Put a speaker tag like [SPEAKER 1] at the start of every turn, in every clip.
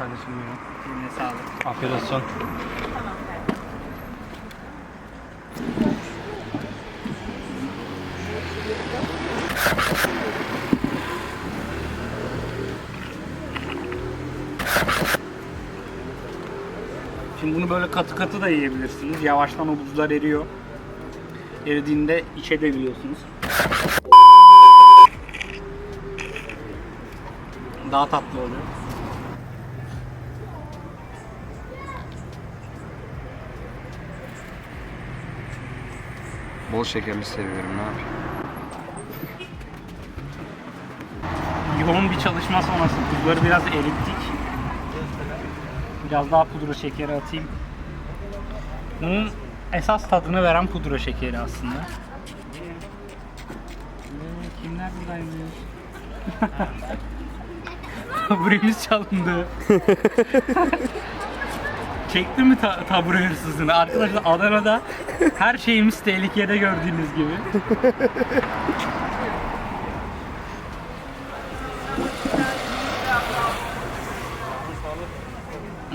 [SPEAKER 1] kardeşim benim.
[SPEAKER 2] Eline sağlık.
[SPEAKER 1] Afiyet olsun.
[SPEAKER 2] Şimdi bunu böyle katı katı da yiyebilirsiniz. Yavaştan o buzlar eriyor. Eridiğinde içebiliyorsunuz. Daha tatlı oluyor.
[SPEAKER 3] Bol şekerli seviyorum ne yapayım.
[SPEAKER 2] Yoğun bir çalışma sonrası buzları biraz erittik. Biraz daha pudra şekeri atayım. Bunun esas tadını veren pudra şekeri aslında. Ee, Kimler buradaymış? Taburemiz çalındı. Çekti mi ta- tabure hırsızını? Arkadaşlar Adana'da her şeyimiz tehlikede gördüğünüz gibi.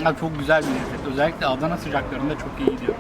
[SPEAKER 2] Ya çok güzel bir lezzet. Özellikle Adana sıcaklarında çok iyi gidiyor.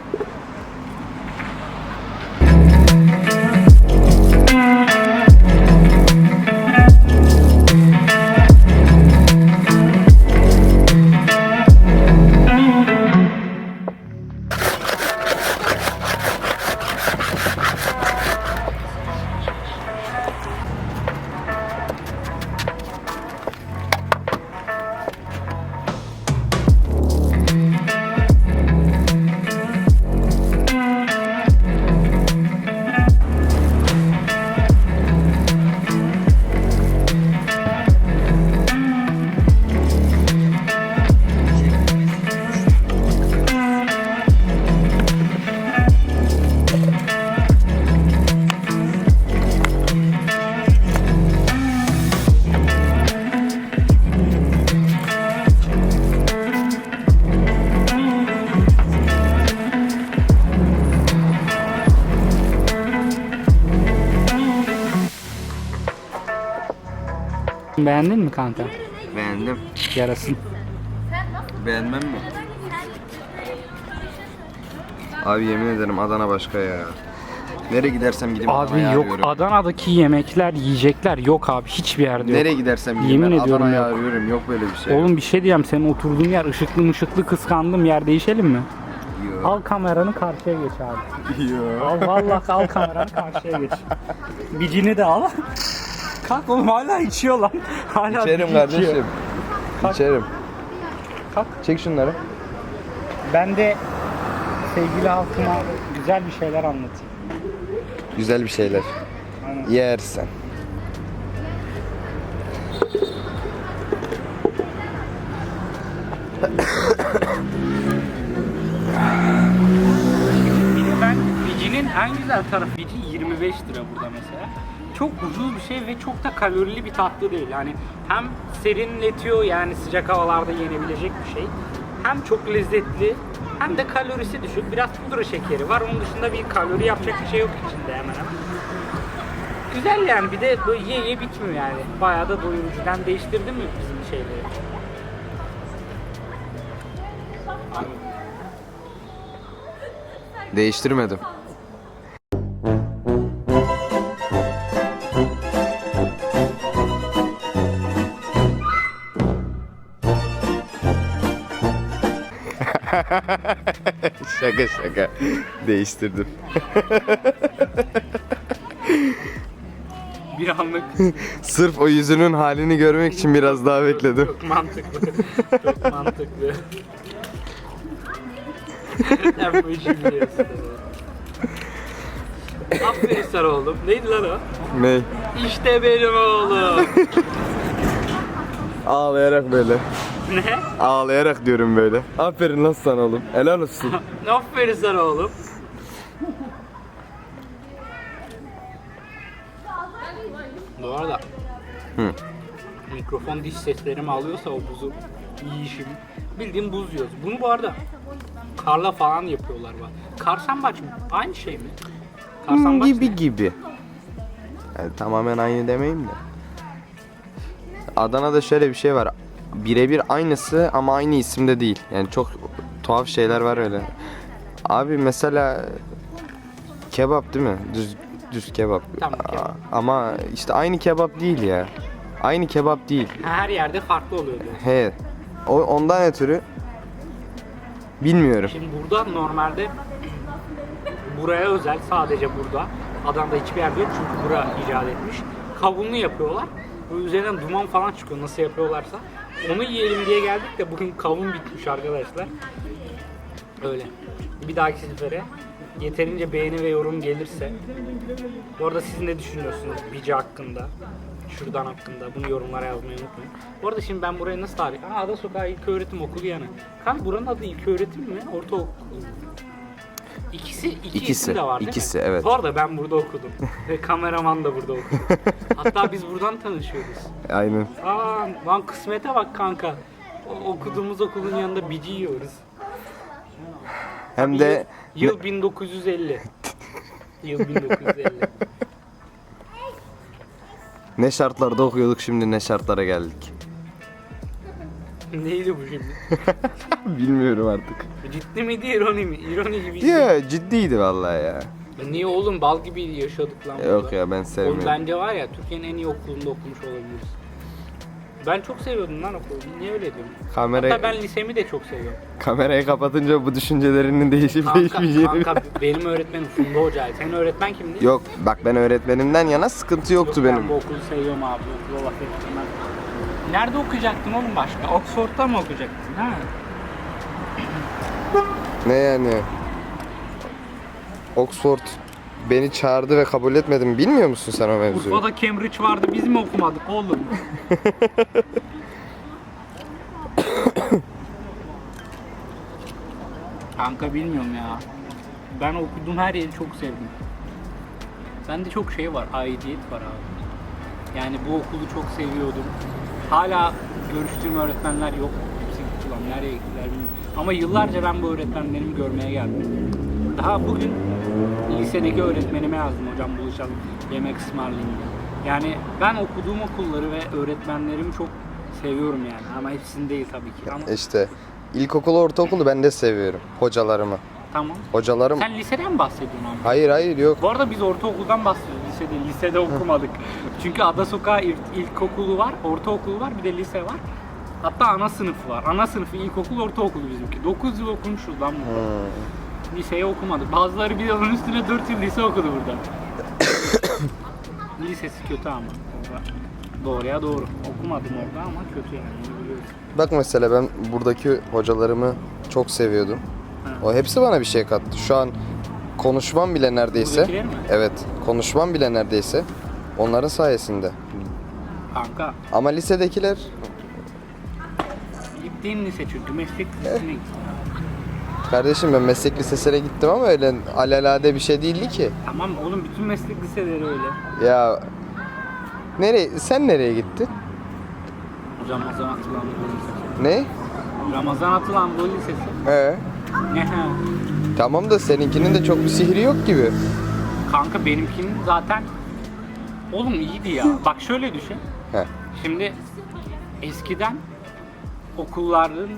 [SPEAKER 2] Beğendin mi kanka?
[SPEAKER 3] Beğendim.
[SPEAKER 2] Yarasın.
[SPEAKER 3] Beğenmem mi? Abi yemin ederim Adana başka ya. Nereye gidersem gideyim
[SPEAKER 2] Abi
[SPEAKER 3] Adana'yı
[SPEAKER 2] yok
[SPEAKER 3] arıyorum.
[SPEAKER 2] Adana'daki yemekler, yiyecekler yok abi hiçbir yerde yok.
[SPEAKER 3] Nereye gidersem gideyim
[SPEAKER 2] Yemin
[SPEAKER 3] ben
[SPEAKER 2] ediyorum
[SPEAKER 3] Adana'yı
[SPEAKER 2] yok.
[SPEAKER 3] arıyorum. Yok böyle bir şey.
[SPEAKER 2] Oğlum bir şey diyeyim senin oturduğun yer ışıklı mışıklı kıskandım yer değişelim mi?
[SPEAKER 3] Yok.
[SPEAKER 2] Al kameranı karşıya geç abi.
[SPEAKER 3] Yok.
[SPEAKER 2] Al vallahi al kameranı karşıya geç. Bicini de al. Kalk oğlum hala içiyor lan. Hala
[SPEAKER 3] İçerim
[SPEAKER 2] içiyor.
[SPEAKER 3] kardeşim. İçerim.
[SPEAKER 2] Kalk.
[SPEAKER 3] Çek şunları.
[SPEAKER 2] Ben de sevgili halkıma güzel bir şeyler anlatayım.
[SPEAKER 3] Güzel bir şeyler.
[SPEAKER 2] Aynen.
[SPEAKER 3] Yersen.
[SPEAKER 2] De ben Bici'nin en güzel tarafı Bici 25 lira burada mesela. Çok ucuz bir şey ve çok da kalorili bir tatlı değil. Yani hem serinletiyor yani sıcak havalarda yenebilecek bir şey. Hem çok lezzetli hem de kalorisi düşük. Biraz pudra şekeri var. Onun dışında bir kalori yapacak bir şey yok içinde hemen hemen. Güzel yani bir de böyle ye ye bitmiyor yani. Bayağı da doyurucu. Ben değiştirdim mi bizim şeyleri?
[SPEAKER 3] Değiştirmedim. şaka şaka. Değiştirdim.
[SPEAKER 2] Bir anlık
[SPEAKER 3] Sırf o yüzünün halini görmek için biraz daha bekledim.
[SPEAKER 2] Çok mantıklı. Çok mantıklı. Sen bu işi biliyorsun. Aferin sana oğlum. Neydi lan o?
[SPEAKER 3] Ne?
[SPEAKER 2] İşte benim oğlum.
[SPEAKER 3] Ağlayarak böyle.
[SPEAKER 2] ne?
[SPEAKER 3] Ağlayarak diyorum böyle. Aferin lan sana oğlum. Helal olsun.
[SPEAKER 2] Aferin sana oğlum. Bu arada
[SPEAKER 3] Hı.
[SPEAKER 2] mikrofon diş seslerimi alıyorsa o buzu yiyişim. Bildiğin buz yiyoruz. Bunu bu arada karla falan yapıyorlar bak. Karsambaç mı? Aynı şey mi? Karsambaç ne?
[SPEAKER 3] gibi gibi. Yani tamamen aynı demeyeyim de. Adana'da şöyle bir şey var. birebir aynısı ama aynı isimde değil. Yani çok tuhaf şeyler var öyle. Abi mesela kebap değil mi? Düz düz kebap.
[SPEAKER 2] Tamam, kebap.
[SPEAKER 3] Ama işte aynı kebap değil ya. Aynı kebap değil.
[SPEAKER 2] Her yerde farklı oluyor diyor.
[SPEAKER 3] He. O ondan ötürü bilmiyorum.
[SPEAKER 2] Şimdi burada normalde buraya özel sadece burada. Adana'da hiçbir yerde yok çünkü bura icat etmiş. Kavunlu yapıyorlar. Bu üzerinden duman falan çıkıyor nasıl yapıyorlarsa. Onu yiyelim diye geldik de bugün kavun bitmiş arkadaşlar. Öyle. Bir dahaki sefere yeterince beğeni ve yorum gelirse. Bu arada siz ne düşünüyorsunuz Bici hakkında? Şuradan hakkında. Bunu yorumlara yazmayı unutmayın. Bu arada şimdi ben buraya nasıl tarif? Aa, Ada Sokağı İlköğretim Okulu yanı. Kanka buranın adı İlköğretim mi? Ortaokul? İkisi, iki
[SPEAKER 3] İkisi,
[SPEAKER 2] isim de var değil
[SPEAKER 3] ikisi,
[SPEAKER 2] mi?
[SPEAKER 3] evet.
[SPEAKER 2] Bu arada ben burada okudum. Ve kameraman da burada okudu. Hatta biz buradan tanışıyoruz.
[SPEAKER 3] Aynen.
[SPEAKER 2] Aa, lan kısmete bak kanka. O, okuduğumuz okulun yanında bici yiyoruz.
[SPEAKER 3] Hem de
[SPEAKER 2] Yıl, yıl 1950. Yıl 1950.
[SPEAKER 3] ne şartlarda okuyorduk şimdi ne şartlara geldik.
[SPEAKER 2] Neydi bu şimdi?
[SPEAKER 3] Bilmiyorum artık.
[SPEAKER 2] Ciddi miydi ironi mi? İroni gibi.
[SPEAKER 3] Ya ciddiydi vallahi ya.
[SPEAKER 2] Niye oğlum bal gibi yaşadık lan burada.
[SPEAKER 3] Yok ya ben
[SPEAKER 2] Oğlum
[SPEAKER 3] sevmiyorum.
[SPEAKER 2] bence var ya Türkiye'nin en iyi okulunda okumuş olabiliriz. Ben çok seviyordum lan okulu. Niye öyle diyorum?
[SPEAKER 3] Kamera
[SPEAKER 2] Hatta ben lisemi de çok seviyorum.
[SPEAKER 3] kamerayı kapatınca bu düşüncelerinin değişip
[SPEAKER 2] Kanka,
[SPEAKER 3] değişmeyeceğini.
[SPEAKER 2] kanka benim öğretmenim Funda Hoca'ydı. Senin öğretmen kimdi?
[SPEAKER 3] Yok bak ben öğretmenimden yana sıkıntı yoktu
[SPEAKER 2] Yok, Ben
[SPEAKER 3] benim.
[SPEAKER 2] bu okulu seviyorum abi. Okula laf. Nerede okuyacaktın oğlum başka? Oxford'da mı okuyacaktın? Ha?
[SPEAKER 3] Ne yani? Oxford beni çağırdı ve kabul etmedim. Bilmiyor musun sen o mevzuyu?
[SPEAKER 2] Urfa'da Cambridge vardı biz mi okumadık oğlum? Kanka bilmiyorum ya. Ben okuduğum her yeri çok sevdim. Bende çok şey var, aidiyet var abi. Yani bu okulu çok seviyordum. Hala görüştüğüm öğretmenler yok. Hepsi gitti lan, nereye gittiler bilmiyorum. Ama yıllarca ben bu öğretmenlerimi görmeye geldim. Daha bugün lisedeki öğretmenime yazdım hocam buluşalım yemek ısmarlayın diye. Yani ben okuduğum okulları ve öğretmenlerimi çok seviyorum yani ama hepsini değil tabii ki ama
[SPEAKER 3] İşte ilkokulu, ortaokulu ben de seviyorum. Hocalarımı.
[SPEAKER 2] tamam.
[SPEAKER 3] Hocalarım...
[SPEAKER 2] Sen liseden mi bahsediyorsun abi?
[SPEAKER 3] Hayır hayır yok.
[SPEAKER 2] Bu arada biz ortaokuldan bahsediyoruz lisede. Lisede okumadık. Çünkü Ada Sokağı ilk, ilkokulu var, ortaokulu var, bir de lise var. Hatta ana sınıfı var. Ana sınıfı, ilkokul, ortaokulu bizimki. 9 yıl okumuşuz lan burada.
[SPEAKER 3] Hmm.
[SPEAKER 2] Liseyi okumadık. Bazıları bir yılın üstüne 4 yıl lise okudu burada. Lisesi kötü ama. Orada. Doğruya doğru. Okumadım orada ama kötü yani.
[SPEAKER 3] Bak mesela ben buradaki hocalarımı çok seviyordum. O hepsi bana bir şey kattı. Şu an konuşmam bile neredeyse. Evet, konuşmam bile neredeyse onların sayesinde.
[SPEAKER 2] Kanka
[SPEAKER 3] Ama lisedekiler
[SPEAKER 2] gittiğim lise çünkü meslek lisesine
[SPEAKER 3] kardeşim ben meslek lisesine gittim ama öyle alelade bir şey değildi ki.
[SPEAKER 2] Tamam oğlum bütün meslek liseleri öyle.
[SPEAKER 3] Ya nereye sen nereye gittin?
[SPEAKER 2] Ramazan Atılan Lisesi.
[SPEAKER 3] Ne?
[SPEAKER 2] Ramazan Atılan Lisesi.
[SPEAKER 3] Ee,
[SPEAKER 2] Ne?
[SPEAKER 3] Tamam da seninkinin de çok bir sihri yok gibi.
[SPEAKER 2] Kanka benimkinin zaten oğlum iyiydi ya. Bak şöyle düşün.
[SPEAKER 3] He.
[SPEAKER 2] Şimdi eskiden okulların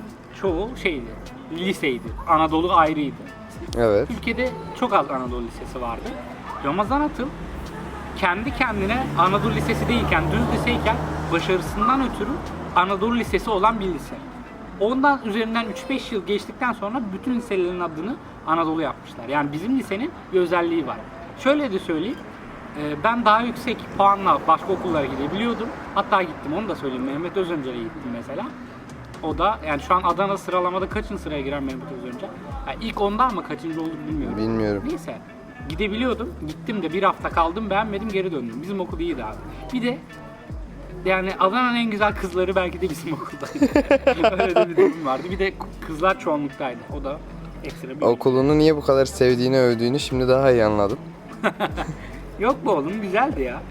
[SPEAKER 2] çoğu şeydi, liseydi. Anadolu ayrıydı.
[SPEAKER 3] Evet.
[SPEAKER 2] Ülkede çok az Anadolu Lisesi vardı. Ramazan Atıl kendi kendine Anadolu Lisesi değilken, düz liseyken başarısından ötürü Anadolu Lisesi olan bir lise. Ondan üzerinden 3-5 yıl geçtikten sonra bütün liselerin adını Anadolu yapmışlar. Yani bizim lisenin bir özelliği var. Şöyle de söyleyeyim. e, Ben daha yüksek puanla başka okullara gidebiliyordum. Hatta gittim onu da söyleyeyim. Mehmet Özöncel'e gittim mesela. O da yani şu an Adana sıralamada kaçıncı sıraya giren Mehmet Özönce? Yani ilk ondan mı kaçıncı oldum bilmiyorum.
[SPEAKER 3] Bilmiyorum.
[SPEAKER 2] Neyse. Gidebiliyordum. Gittim de bir hafta kaldım beğenmedim geri döndüm. Bizim okul iyiydi abi. Bir de yani Adana'nın en güzel kızları belki de bizim okuldaydı. Öyle de bir durum vardı. Bir de kızlar çoğunluktaydı. O da ekstra bir...
[SPEAKER 3] Okulunu niye bu kadar sevdiğini, övdüğünü şimdi daha iyi anladım.
[SPEAKER 2] Yok mu oğlum? Güzeldi ya.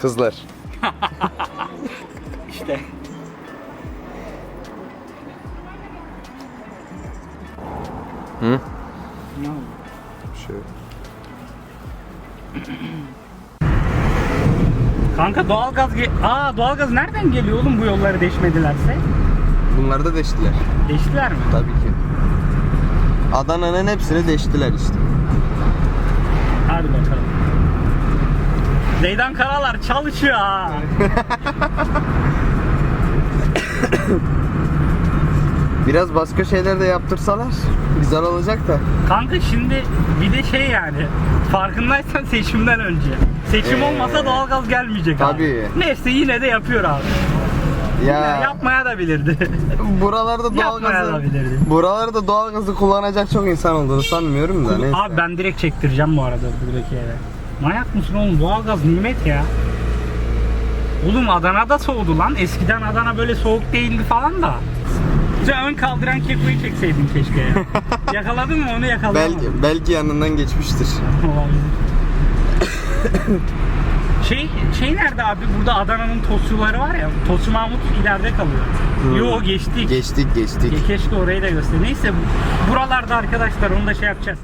[SPEAKER 3] Kızlar.
[SPEAKER 2] İşte.
[SPEAKER 3] Hı?
[SPEAKER 2] Ne oldu?
[SPEAKER 3] Şöyle.
[SPEAKER 2] Kanka doğalgaz ge- Aa doğalgaz nereden geliyor oğlum bu yolları deşmedilerse?
[SPEAKER 3] Bunları da deştiler.
[SPEAKER 2] Geçtiler mi?
[SPEAKER 3] Tabii ki. Adana'nın hepsini deştiler işte.
[SPEAKER 2] Hadi bakalım. Zeydan Karalar çalışıyor ha.
[SPEAKER 3] Biraz başka şeyler de yaptırsalar güzel olacak da.
[SPEAKER 2] Kanka şimdi bir de şey yani farkındaysan seçimden önce. Seçim
[SPEAKER 3] Ee,
[SPEAKER 2] olmasa doğalgaz gelmeyecek abi.
[SPEAKER 3] tabii.
[SPEAKER 2] Neyse yine de yapıyor abi.
[SPEAKER 3] Ya
[SPEAKER 2] Yapmaya da bilirdi.
[SPEAKER 3] buralarda
[SPEAKER 2] Yapmaya
[SPEAKER 3] doğalgazı
[SPEAKER 2] da bilirdi.
[SPEAKER 3] buralarda doğalgazı kullanacak çok insan olduğunu sanmıyorum da neyse.
[SPEAKER 2] Abi ben direkt çektireceğim bu arada buradaki eve. Manyak mısın oğlum? Doğalgaz nimet ya. Oğlum Adana'da soğudu lan. Eskiden Adana böyle soğuk değildi falan da. Sen ön kaldıran kekoyu çekseydin keşke ya. Yakaladın mı onu yakalamadın.
[SPEAKER 3] belki belki yanından geçmiştir.
[SPEAKER 2] Olabilir. şey nerede abi? Burada Adana'nın tostçuları var ya. Tostçu Mahmut ileride kalıyor.
[SPEAKER 3] Hmm.
[SPEAKER 2] Yo geçtik.
[SPEAKER 3] Geçtik geçtik.
[SPEAKER 2] Keşke orayı da göster. Neyse buralarda arkadaşlar onu da şey yapacağız.